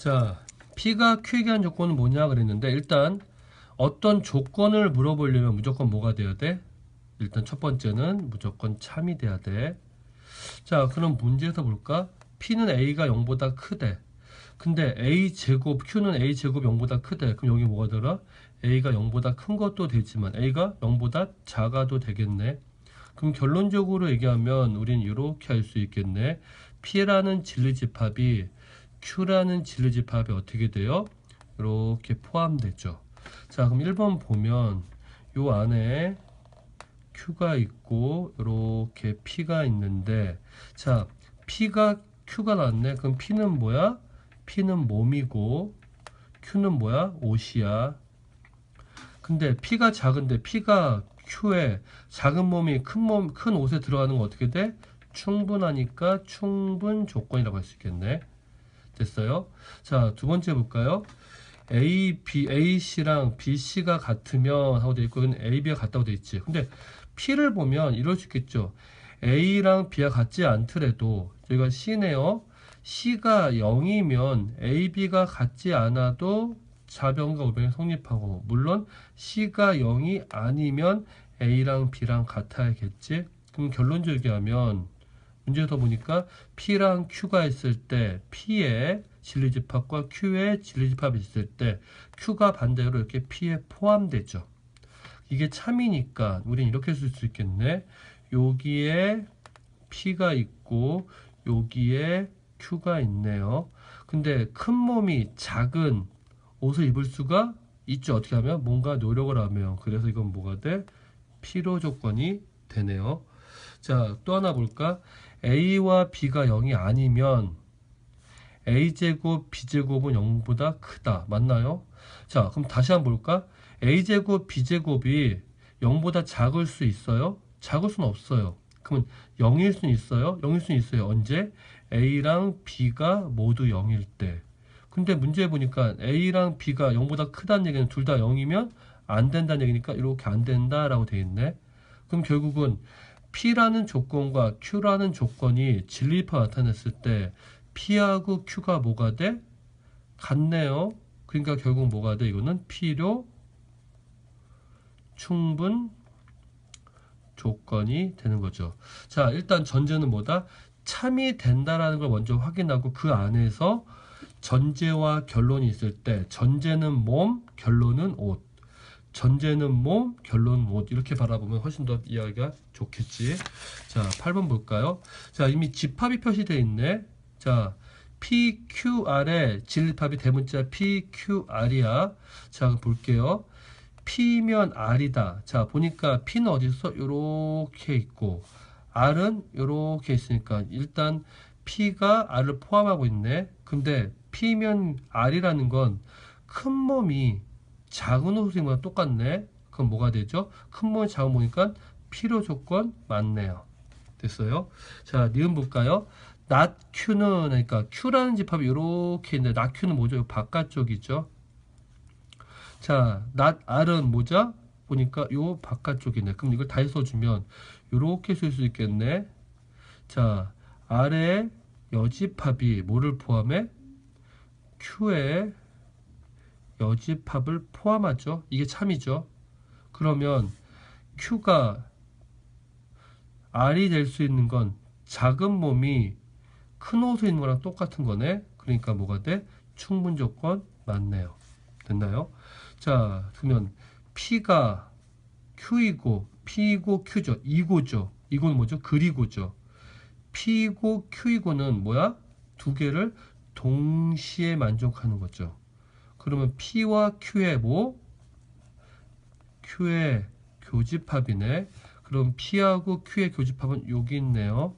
자, P가 Q에게 한 조건은 뭐냐 그랬는데 일단 어떤 조건을 물어보려면 무조건 뭐가 돼야 돼? 일단 첫 번째는 무조건 참이 돼야 돼. 자, 그럼 문제에서 볼까? P는 A가 0보다 크대. 근데 A 제곱, Q는 A 제곱 0보다 크대. 그럼 여기 뭐가 들어? A가 0보다 큰 것도 되지만 A가 0보다 작아도 되겠네. 그럼 결론적으로 얘기하면 우린 이렇게 할 수 있겠네. P라는 진리집합이 Q라는 진리집합이 어떻게 돼요? 이렇게 포함되죠. 자, 그럼 1번 보면 요 안에 Q가 있고 이렇게 P가 있는데 자, P가 Q가 났네. 그럼 P는 뭐야? P는 몸이고 Q는 뭐야? 옷이야. 근데 P가 작은데 P가 Q에 작은 몸이 큰 몸, 큰 옷에 들어가는 건 어떻게 돼? 충분하니까 충분 조건이라고 할 수 있겠네. 됐어요? 자, 두 번째 볼까요? A, B, A, C랑 B, C가 같으면 하고 돼 있고, 이건 A, B가 같다고 돼 있지. 근데 P를 보면 이럴 수 있겠죠. A랑 B가 같지 않더라도, 저희가 C네요. C가 0이면 A, B가 같지 않아도 자변과 우변이 성립하고, 물론 C가 0이 아니면 A랑 B랑 같아야겠지. 그럼 결론적으로 얘기하면, 문제에서 보니까 P랑 Q가 있을 때 P의 진리집합과 Q의 진리집합이 있을 때 Q가 반대로 이렇게 P에 포함되죠. 이게 참이니까 우린 이렇게 쓸 수 있겠네. 여기에 P가 있고 여기에 Q가 있네요. 근데 큰 몸이 작은 옷을 입을 수가 있죠. 어떻게 하면 뭔가 노력을 하면 그래서 이건 뭐가 돼? 필요 조건이 되네요. 자, 또 하나 볼까? A와 b가 0이 아니면 a제곱 b제곱은 0보다 크다. 맞나요? 자, 그럼 다시 한번 볼까? a제곱 b제곱이 0보다 작을 수 있어요? 작을 수는 없어요. 그러면 0일 수는 있어요? 0일 수는 있어요. 언제? a랑 b가 모두 0일 때. 근데 문제 보니까 a랑 b가 0보다 크다는 얘기는 둘 다 0이면 안 된다는 얘기니까 이렇게 안 된다라고 돼 있네. 그럼 결국은 P라는 조건과 Q라는 조건이 진리파 나타냈을 때 P하고 Q가 뭐가 돼? 같네요. 그러니까 결국 뭐가 돼? 이거는 필요 충분 조건이 되는 거죠. 자, 일단 전제는 뭐다? 참이 된다라는 걸 먼저 확인하고 그 안에서 전제와 결론이 있을 때 전제는 몸, 결론은 옷. 전제는 몸, 결론은 옷. 이렇게 바라보면 훨씬 더 이해하기가 좋겠지. 자, 8번 볼까요? 자, 이미 집합이 표시되어 있네. 자, PQR의 진립합이 대문자 PQR이야. 자, 볼게요. P면 R이다. 자, 보니까 P는 어디 있어? 요렇게 있고, R은 요렇게 있으니까, 일단 P가 R을 포함하고 있네. 근데 P면 R이라는 건 큰 몸이 작은 옷이랑 똑같네. 그럼 뭐가 되죠? 큰 몸이 작은 몸이니까 필요 조건 맞네요. 됐어요? 자, 니은 볼까요? not q는 그러니까 q라는 집합이 이렇게 있는데 not q는 뭐죠? 바깥쪽이죠. 자, not r은 뭐죠? 보니까 요 바깥쪽이네. 그럼 이걸 다 써주면 이렇게 쓸 수 있겠네. 자, 아래 여집합이 뭐를 포함해? q의 여집합을 포함하죠. 이게 참이죠. 그러면 q가 r이 될 수 있는 건 작은 몸이 큰 옷에 있는 거랑 똑같은 거네. 그러니까 뭐가 돼? 충분 조건 맞네요. 됐나요? 자, 그러면 P가 Q이고 P이고 Q죠. 이고죠. 이건 뭐죠? 그리고죠. P이고 Q이고는 뭐야? 두 개를 동시에 만족하는 거죠. 그러면 P와 Q의 뭐? Q의 교집합이네. 그럼 P하고 Q의 교집합은 여기 있네요.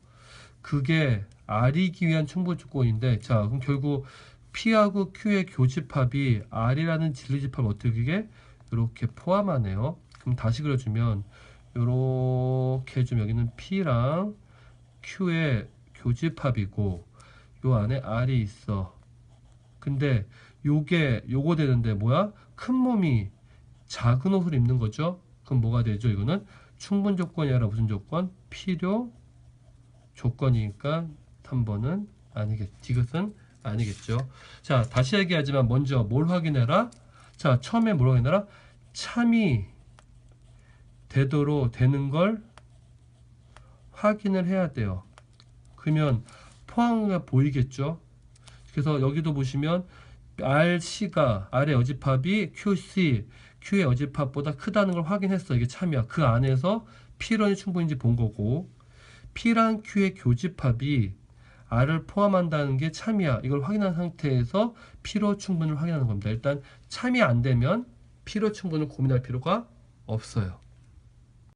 그게 R이기 위한 충분 조건인데, 자, 그럼 결국 P하고 Q의 교집합이 R이라는 진리집합 어떻게 이렇게 포함하네요. 그럼 다시 그려주면 이렇게 해주면 여기는 P랑 Q의 교집합이고 요 안에 R이 있어. 근데 요게 요거 되는데 뭐야? 큰 몸이 작은 옷을 입는 거죠. 그럼 뭐가 되죠? 이거는 충분 조건이 아니라 무슨 조건? 필요 조건이니까 3번은 아니겠지. 이것은 아니겠죠. 자, 다시 얘기하지만 먼저 뭘 확인해라? 자, 처음에 뭘 확인해라? 참이 되도록 되는 걸 확인을 해야 돼요. 그러면 포항가 보이겠죠? 그래서 여기도 보시면 RC가 R의 여집합이 QC, Q의 여집합보다 크다는 걸 확인했어. 이게 참이야. 그 안에서 P런이 충분인지 본 거고 P랑 Q의 교집합이 R을 포함한다는 게 참이야. 이걸 확인한 상태에서 P로 충분을 확인하는 겁니다. 일단 참이 안 되면 P로 충분을 고민할 필요가 없어요.